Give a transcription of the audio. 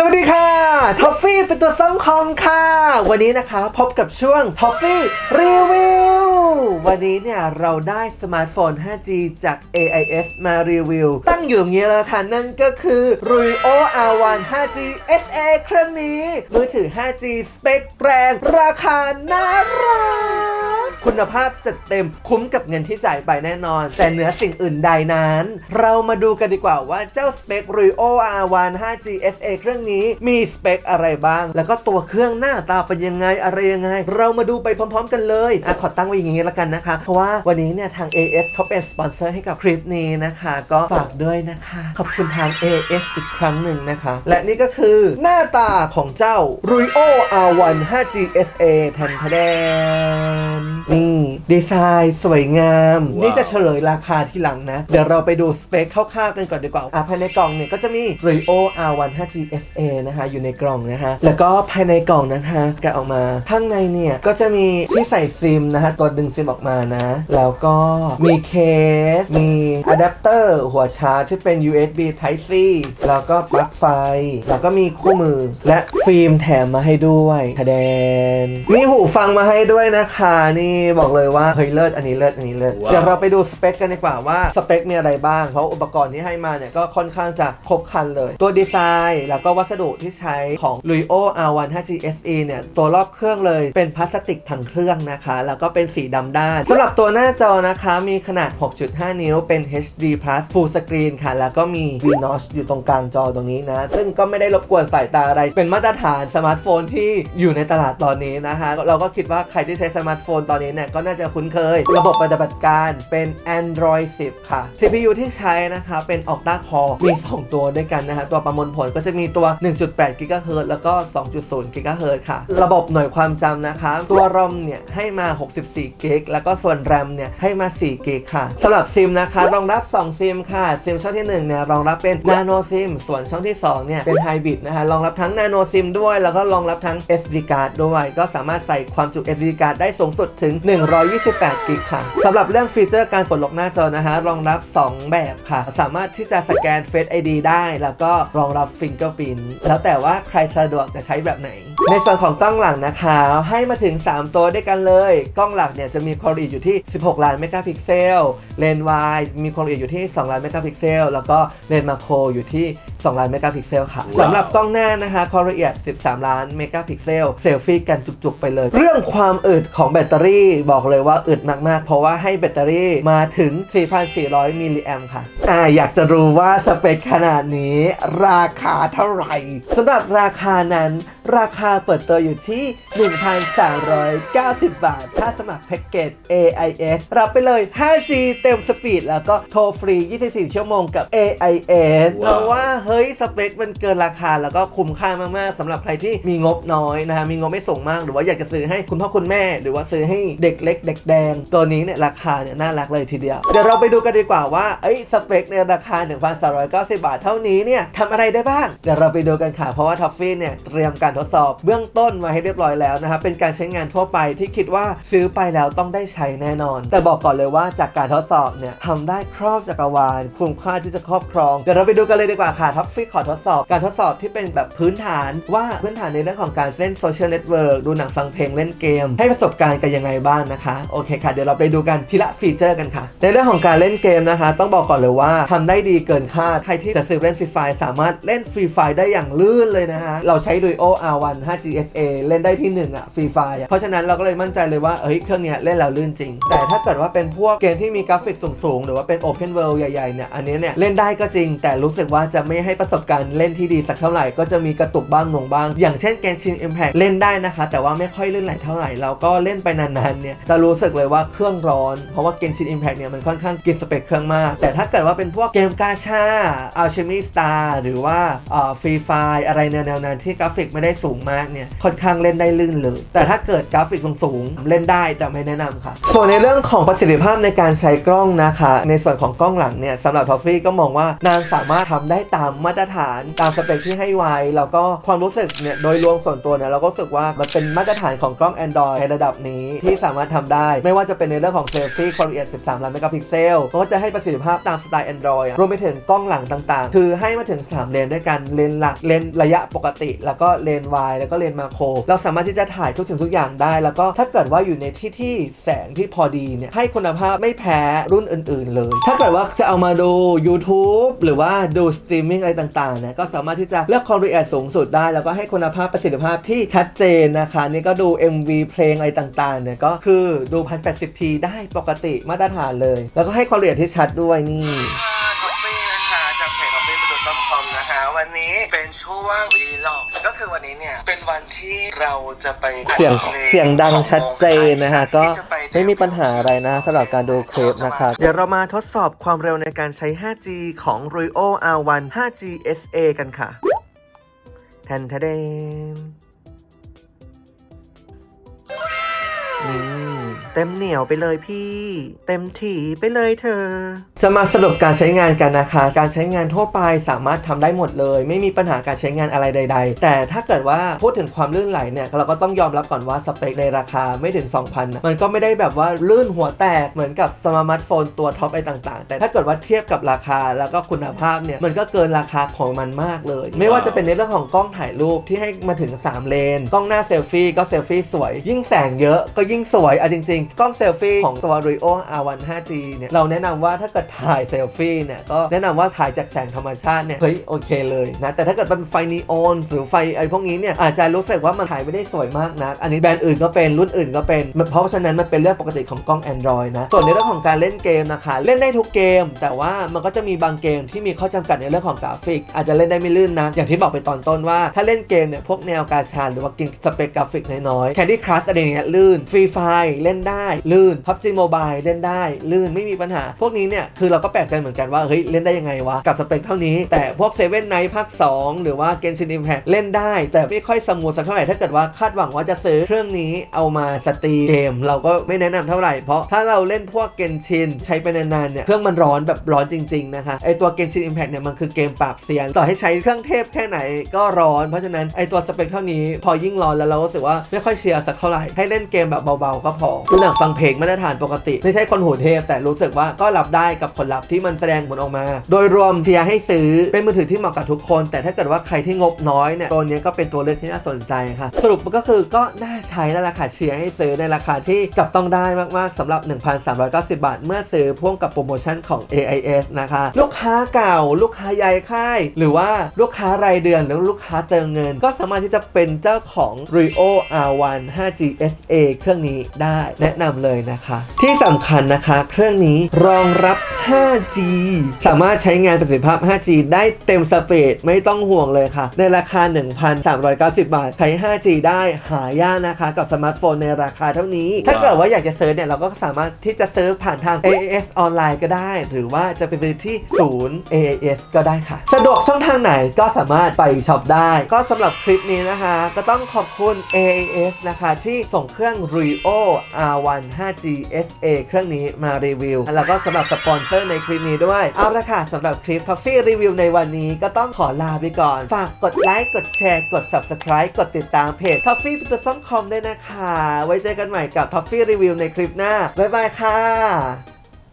สวัสดีค่ะท็อฟฟี่เป็นตัวซ่อมคอมค่ะ วันนี้นะคะพบกับช่วงท็อฟฟี่รีวิววันนี้เนี่ยเราได้สมาร์ทโฟน 5G จาก AIS มารีวิว ตั้งอยู่อย่างนี้แล้วค่ะ นั่นก็คือ Ruio R1 5G SA เครื่องนี้ มือถือ 5G สเปคแรง ราคาน่ารัก คุณภาพจัดเต็มคุ้มกับเงินที่จ่ายไปแน่นอน แต่เหนือสิ่งอื่นใดนั้น เรามาดูกันดีกว่าว่าเจ้าสเปค Rio R1 5G SA เครื่องนี้มีสเปคอะไรบ้าง แล้วก็ตัวเครื่องหน้าตาเป็นยังไงอะไรยังไง เรามาดูไปพร้อม ๆ กันเลยอะขอตั้งไว้อย่างนี้แล้วกันนะคะ เพราะว่าวันนี้เนี่ยทาง AS เขาเป็นสปอนเซอร์ให้กับคลิปนี้นะคะ ก็ฝากด้วยนะคะ ขอบคุณทาง AS อีกครั้งหนึ่งนะคะ และนี่ก็คือหน้าตาของเจ้า Rio R1 5G SA แทนแดนนี่ดีไซน์สวยงามว้าวนี่จะเฉลยราคาที่หลังนะ เดี๋ยวเราไปดูสเปคคร่าวๆกันก่อนดีกว่าอะภายในกล่องเนี่ยก็จะมี Rio R1 5G SA นะคะ อยู่ในกล่องนะคะ แล้วก็ภายในกล่องนะคะแกะออกมา ข้างในเนี่ย ก็จะมีที่ใส่ซิมนะคะ ตัวดึงซิมออกมานะ แล้วก็มีเคส มีอะแดปเตอร์หัวชาร์จที่เป็น USB Type C แล้วก็ปลั๊กไฟ แล้วก็มีคู่มือ และฟิล์มแถมมาให้ด้วยคะแดนมีหูฟังมาให้ด้วยนะคะนี่บอกเลยว่าเฮ้ยเลิศอันนี้เลิศอันนี้เลิศว้าว เดี๋ยวเราไปดูสเปคกันดีกว่าว่าสเปคมีอะไรบ้าง เพราะอุปกรณ์ที่ให้มาเนี่ยก็ค่อนข้างจะครบครันเลย ตัวดีไซน์แล้วก็วัสดุที่ใช้ของ Luio R1 5G SE เนี่ยตัวรอบเครื่องเลยเป็นพลาสติกทั้งเครื่องนะคะ แล้วก็เป็นสีดำด้านสำหรับตัวหน้าจอนะคะมีขนาด 6.5 นิ้วเป็น HD Plus Full Screen ค่ะ แล้วก็มี V Notch อยู่ตรงกลางจอตรงนี้นะ ซึ่งก็ไม่ได้รบกวนสายตาอะไร เป็นมาตรฐานสมาร์ทโฟนที่อยู่ในตลาดตอนนี้นะคะ เราก็คิดว่าใครที่ใช้สมาร์ทโฟนตอนนี้เนี่ยก็น่าจะคุ้นเคย ระบบปฏิบัติการเป็น Android 10 ค่ะ CPU ที่ใช้นะคะเป็น Octa Core มี 2 ตัวด้วยกันนะคะตัวประมวลผลก็จะมีตัว 1.8 GHz แล้วก็ 2.0 GHz ค่ะ ระบบหน่วยความจำนะคะ ตัว ROM เนี่ยให้มา 64 g b แล้วก็ส่วน RAM เนี่ยให้มา 4 g b ค่ะสำหรับซิมนะคะ รองรับ 2 ซิมค่ะ ซิมช่องที่1เนี่ยรองรับเป็น Nano SIM ส่วนช่องที่2เนี่ยเป็น Hybrid นะคะ รองรับทั้ง Nano SIM ด้วย แล้วก็รองรับทั้ง SD card ด้วย ก็สามารถใส่ความจุ SD card ได้สูงสุดถึง128 g b ค่ะสำหรับเรื่องฟีเจอร์การปลดล็อกหน้าจอนะคะรองรับ 2 แบบค่ะ สามารถที่จะสแกน Face ID ได้แล้วก็รองรับ Fingerprint แล้วแต่ว่าใครสะดวกจะใช้แบบไหน ในส่วนของกล้องหลังนะคะ ให้มาถึง 3 ตัวด้วยกันเลย กล้องหลักเนี่ยจะมีความละเอียดอยู่ที่ 16 ล้านเมกะพิกเซลเลนส์วายมีความละเอียดอยู่ที่ 2 ล้านเมกะพิกเซลแล้วก็เลนส์มาโครอยู่ที่2 ล้านเมกะพิกเซลค่ะว้าวสำหรับกล้องหน้านะคะความละเอียด 13 ล้านเมกะพิกเซลเซลฟี่กันจุกๆไปเลย เรื่องความอึดของแบตเตอรี่บอกเลยว่าอึดมากๆ เพราะว่าให้แบตเตอรี่มาถึง 4,400 มิลลิแอมค่ะอ่าอยากจะรู้ว่าสเปคขนาดนี้ ราคาเท่าไหร่สำหรับราคานั้น ราคาเปิดตัวอยู่ที่ 1,390 บาท ถ้าสมัครแพ็กเกจ AIS รับไปเลย 5G เต็มสปีดแล้วก็โทรฟรี 24 ชั่วโมงกับ AIS เพว้าวราะว่าเฮ้ยสเปคมันเกินราคาแล้วก็คุ้มค่ามากๆสำหรับใครที่มีงบน้อยนะฮะมีงบไม่สูงมากหรือว่าอยากจะซื้อให้คุณพ่อคุณแม่ หรือว่าซื้อให้เด็กเล็กเด็กแดง ตัวนี้เนี่ยราคาเนี่ยน่ารักเลยทีเดียว เดี๋ยวเราไปดูกันดีกว่าว่าเอ้ยสเปคในราคา 1,390 บาทเท่านี้เนี่ยทำอะไรได้บ้าง เดี๋ยวเราไปดูกันค่ะเพราะว่าท็อฟฟี่เนี่ยเตรียมการทดสอบเบื้องต้นมาให้เรียบร้อยแล้วนะครับเป็นการใช้งานทั่วไปที่คิดว่าซื้อไปแล้วต้องได้ใช้แน่นอน แต่บอกก่อนเลยว่าจากการทดสอบเนี่ยทำได้ครอบจักรวาลคุ้มค่าที่จะครอบครองเดี๋ยวเราไปดูกันเลยดีกว่าค่ะท็อฟฟี่ขอทดสอบ การทดสอบที่เป็นแบบพื้นฐานว่าพื้นฐานในเรื่องของการเล่นโซเชียลเน็ตเวิร์กดูหนังฟังเพลงเล่นเกม ให้ประสบการณ์กันยังไงบ้างนะคะ โอเคค่ะ เดี๋ยวเราไปดูกันทีละฟีเจอร์กันค่ะ ในเรื่องของการเล่นเกมนะคะ ต้องบอกก่อนเลยว่าทำได้ดีเกินคาด ใครที่จะซื้อเล่นฟรีไฟสามารถเล่นฟรีไฟได้อย่างลื่นเลยนะฮะ เราใช้ Duo R1 5GSA เล่นได้ที่หนึ่งอะฟรีไฟเพราะฉะนั้นเราก็เลยมั่นใจเลยว่าเฮ้ยเครื่องเนี้ยเล่นแล้วลื่นจริง แต่ถ้าเกิดว่าเป็นพวกเกมที่มีกราฟิกสูงๆหรือว่าเป็น Open World ใหญ่ๆเนี่ยอันนี้เนี่ยเล่นได้ก็จริง แต่รู้สึกว่าจะไม่ใให้ประสบการณ์เล่นที่ดีสักเท่าไหร่ก็จะมีกระตุกบ้างหนงบ้าง อย่างเช่น Genshin Impact เล่นได้นะคะ แต่ว่าไม่ค่อยลื่นไหลเท่าไหร่แล้วก็เล่นไปนานๆเนี่ยจะรู้สึกเลยว่าเครื่องร้อน เพราะว่า Genshin Impact เนี่ยมันค่อนข้างกินสเปคเครื่องมาก แต่ถ้าเกิดว่าเป็นพวกเกมกาชา Alchemy Star หรือว่าฟรีไฟอะไรแนวๆนั้นที่กราฟิกไม่ได้สูงมากเนี่ยค่อนข้างเล่นได้ลื่นเลยแต่ถ้าเกิดกราฟิกสูงๆเล่นได้แต่ไม่แนะนำค่ะ ส่วนในเรื่องของประสิทธิภาพในการใช้กล้องนะคะ ในส่วนของกล้องหลังเนี่ยสำหรับทอฟฟี่ก็มองว่านางสามารถทำได้ตามมาตรฐานตามสเปคที่ให้ไว้แล้วก็ความรู้สึกเนี่ยโดยรวมส่วนตัวเนี่ยเราก็รู้สึกว่ามันเป็นมาตรฐานของกล้อง Android ในระดับนี้ที่สามารถทำได้ ไม่ว่าจะเป็นในเรื่องของเซลฟี่ความละเอียด 13 ล้านเมกะพิกเซลก็จะให้ประสิทธิภาพตามสไตล์ Android อะรวมไปถึงกล้องหลังต่างๆ คือให้มาถึง 3 เลนด้วยกันเลนหลักเลนระยะปกติ แล้วก็เลนวายแล้วก็เลนมาโครเราสามารถที่จะถ่ายทุกสิ่งทุกอย่างได้ แล้วก็ถ้าเกิดว่าอยู่ในที่ที่แสงที่พอดีเนี่ยให้คุณภาพไม่แพ้รุ่นอื่น ๆ เลย ถ้าเกิดว่าจะเอามาดู YouTube หรือว่าดูสตรีมมิ่งอะไรต่างๆเนี่ยก็สามารถที่จะเลือกความละเอียดสูงสุดได้ แล้วก็ให้คุณภาพประสิทธิภาพที่ชัดเจนนะคะ นี่ก็ดู MV เพลงอะไรต่างๆเนี่ยก็คือดู 1080p ได้ปกติมาตรฐานเลย แล้วก็ให้ความละเอียดที่ชัดด้วยนี่ เป็นช่วงวีล็อกก็คือวันนี้เนี่ย เป็นวันที่เราจะไปเสียงพลเสียงดังของชัดเจนนะฮะ ก็ที่จปไม่มีปัญหาอะไรนะสำหรับการดูคลิปนะครับ เดี๋ยวเรามาทดสอบความเร็วในการใช้ 5G ของ Rio R1 5G SA กันค่ะแทนทะเดนนี่ เต็มเหนียวไปเลยพี่ เต็มถี่ไปเลยเธอ จะมาสรุปการใช้งานกันนะคะ การใช้งานทั่วไปสามารถทำได้หมดเลย ไม่มีปัญหาการใช้งานอะไรใด ๆ แต่ถ้าเกิดว่าพูดถึงความลื่นไหลเนี่ยเราก็ต้องยอมรับก่อนว่าสเปคในราคาไม่ถึง 2,000นะมันก็ไม่ได้แบบว่าลื่นหัวแตกเหมือนกับสมาร์ทโฟนตัวท็อปอะไรต่างๆ แต่ถ้าเกิดว่าเทียบกับราคาแล้วก็คุณภาพเนี่ยมันก็เกินราคาของมันมากเลย ไม่ว่าจะเป็นในเรื่องของกล้องถ่ายรูปที่ให้มาถึง 3 เลน กล้องหน้าเซลฟี่ก็เซลฟี่สวย ยิ่งแสงเยอะก็ยิ่งสวยอาจริงๆ กล้องเซลฟี่ของตัว Rio R1 5G เนี่ยเราแนะนำว่าถ้าเกิดถ่ายเซลฟี่เนี่ยก็แนะนำว่าถ่ายจากแสงธรรมชาติเนี่ยเฮ้ยโอเคเลยนะแต่ถ้าเกิดเป็นไฟนีออนหรือไฟไอพวกนี้เนี่ยอาจจะรู้สึกว่ามันถ่ายไม่ได้สวยมากนักอันนี้แบรนด์อื่นก็เป็นรุ่นอื่นก็เป็น เพราะฉะนั้นมันเป็นเรื่องปกติของกล้อง Android นะส่วนในเรื่องของการเล่นเกมนะคะเล่นได้ทุกเกม แต่ว่ามันก็จะมีบางเกมที่มีข้อจำกัดในเรื่องของกราฟิก อาจจะเล่นได้ไม่ลื่นนะอย่างที่บอกไปตอนต้นว่าถ้าเล่นเกมเนี่ยพวกแนวกาชาหรือว่ากินสเปคกราฟิกน้อยๆ Candy Crush อะไรเงี้ยลื่น Free Fire เล่นได้ ลื่น PUBG Mobile เล่นได้ ลื่นไม่มีปัญหา พวกนี้เนี่ย คือเราก็แปลกใจเหมือนกันว่า เฮ้ย เล่นได้ยังไงวะ กับสเปคเท่านี้ แต่พวก Seven Night ภาค 2 หรือว่า Genshin Impact เล่นได้ แต่ไม่ค่อยสมูทสักเท่าไหร่ ถ้าเกิดว่าคาดหวังว่าจะซื้อเครื่องนี้เอามาสตรีมเกม เราก็ไม่แนะนำเท่าไหร่ เพราะถ้าเราเล่นพวก Genshin ใช้ไปนานๆเนี่ย เครื่องมันร้อนแบบร้อนจริงๆนะคะ ไอตัว Genshin Impact เนี่ยมันคือเกมปราบเซียนต่อให้ใช้เครื่องเทพแค่ไหนก็ร้อน เพราะฉะนั้นไอตัวสเปคเท่านี้พอยิ่งร้อนแล้วเราก็รู้สึกว่าไม่ค่อยเชียร์สักเท่าไหร่ให้เล่นเกมแบบเบาๆก็พอดูหนังฟังเพลงมาตรฐานปกติ ไม่ใช่คนหูเทพแต่รู้สึกว่าก็รับได้กับผลลัพธ์ที่มันแสดงผลออกมา โดยรวมเชียร์ให้ซื้อเป็นมือถือที่เหมาะกับทุกคน แต่ถ้าเกิดว่าใครที่งบน้อยเนี่ยตัวนี้ก็เป็นตัวเลือกที่น่าสนใจค่ะ สรุปก็คือก็น่าใช้แล้วล่ะค่ะเชียร์ให้ซื้อในราคาที่จับต้องได้มากๆสำหรับ 1,390 บาท เมื่อซื้อพ่วงกับโปรโมชั่นของ AIS นะคะ ลูกค้าเก่า ลูกค้าใหญ่ค่าย หรือว่าลูกค้ารายเดือนหรือลูกค้าเติมเงิน ก็สามารถที่จะเป็นเจ้าของ Rio R1 5G SA เครื่องนี้ได้แนะนำเลยนะคะ ที่สำคัญนะคะ เครื่องนี้รองรับ 5G สามารถใช้งานประสิทธิภาพ 5G ได้เต็มสเปดไม่ต้องห่วงเลยค่ะ ในราคา 1,390 บาท ใช้ 5G ได้หายากนะคะ กับสมาร์ทโฟนในราคาเท่านี้ ถ้าเกิดว่าอยากจะเซิร์ชเนี่ย เราก็สามารถที่จะเซิร์ชผ่านทาง AAS ออนไลน์ก็ได้ หรือว่าจะไปซื้อที่ศูนย์ AAS ก็ได้ค่ะ สะดวกช่องทางไหนก็สามารถไปช็อปได้ ก็สำหรับคลิปนี้นะคะ ก็ต้องขอบคุณ AAS นะคะที่ส่งเครื่อง Rio R1 5G SA เครื่องนี้มารีวิว แล้วก็สำหรับสปอนเซอร์ในคลิปนี้ด้วย เอาละค่ะสำหรับคลิป Toffee รีวิวในวันนี้ก็ต้องขอลาไปก่อน ฝากกดไลค์ กดแชร์ กด Subscribe กดติดตามเพจ Toffee ปิตส้มคอมด้วยนะคะ ไว้เจอกันใหม่กับ Toffee รีวิวในคลิปหน้า บ๊ายบายค่ะ